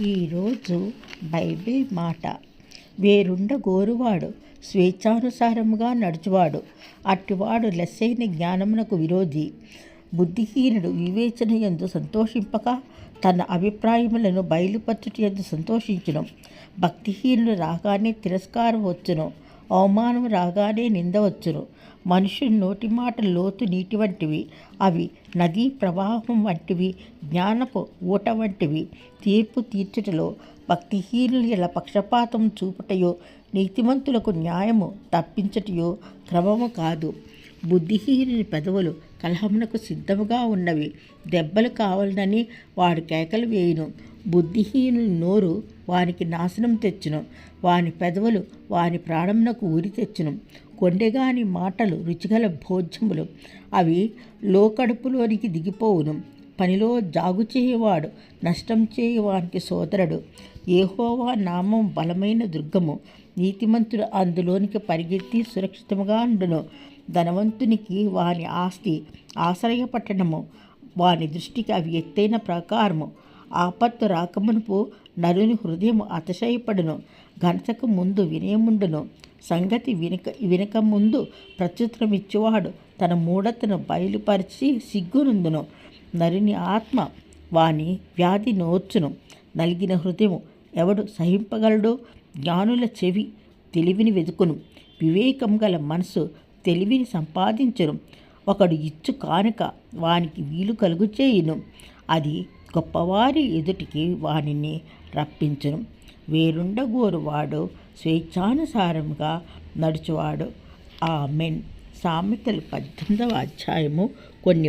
ఈరోజు బైబిల్ మాట. వేరుండ గోరువాడు స్వేచ్ఛానుసారముగా నడుచువాడు. అట్టివాడు లెస్సైన జ్ఞానమునకు విరోధి. బుద్ధిహీనుడు వివేచన ఎందు సంతోషింపక తన అభిప్రాయములను బయలుపరచుట ఎందు సంతోషించును. భక్తిహీనుడు రాగానే తిరస్కారం వచ్చును. అవమానం రాగానే నిందవచ్చును మనుషుని నోటి మాట లోతు నీటి వంటివి. అవి నదీ ప్రవాహం వంటివి జ్ఞానపు ఊట వంటివి. తీర్పు తీర్చుటలో భక్తిహీనులు ఇలా పక్షపాతం చూపుటయో నీతిమంతులకు న్యాయము తప్పించటయో క్రమము కాదు. బుద్ధిహీనుని పెదవులు కలహమునకు సిద్ధముగా ఉన్నవి. దెబ్బలు కావాలనని వాడు కేకలు వేయును. బుద్ధిహీనుని నోరు వానికి నాశనం తెచ్చును. వాని పెదవులు వాని ప్రాణమునకు ఊరి తెచ్చును. కొండెగాని మాటలు రుచిగల భోజ్యములు. అవి లోకడుపులోనికి దిగిపోవును. పనిలో జాగు చేయవాడు నష్టం చేయవానికి సోదరుడు. ఏహోవా నామం బలమైన దుర్గము. నీతిమంతుడు అందులోనికి పరిగెత్తి సురక్షితముగా ఉండును. ధనవంతునికి వాని ఆస్తి ఆశ్రయ పట్టణము వాని దృష్టికి అవి ఎత్తైన ప్రకారము. ఆపత్తు రాకమునుపు నరుని హృదయం అతిశయపడును. ఘనతకు ముందు వినయముండును. సంగతి వినక వినక ముందు ప్రత్యుత్తరం ఇచ్చేవాడు తన మూఢతను బయలుపరిచి సిగ్గునుందును. నరుని ఆత్మ వాని వ్యాధి నోర్చును. నలిగిన హృదయము ఎవడు సహింపగలడో జ్ఞానుల చెవి తెలివిని వెతుకును. వివేకం గల మనసు తెలివిని సంపాదించును. ఒకడు ఇచ్చు కానుక వానికి వీలు కలుగు చేయును అది గొప్పవారి ఎదుటికి వానిని రప్పించును. వేరుండగోరువాడు స్వేచ్ఛానుసారంగా నడుచువాడు. ఆ మెన్ సామెతలు పద్దెనిమిదవ అధ్యాయము. కొన్ని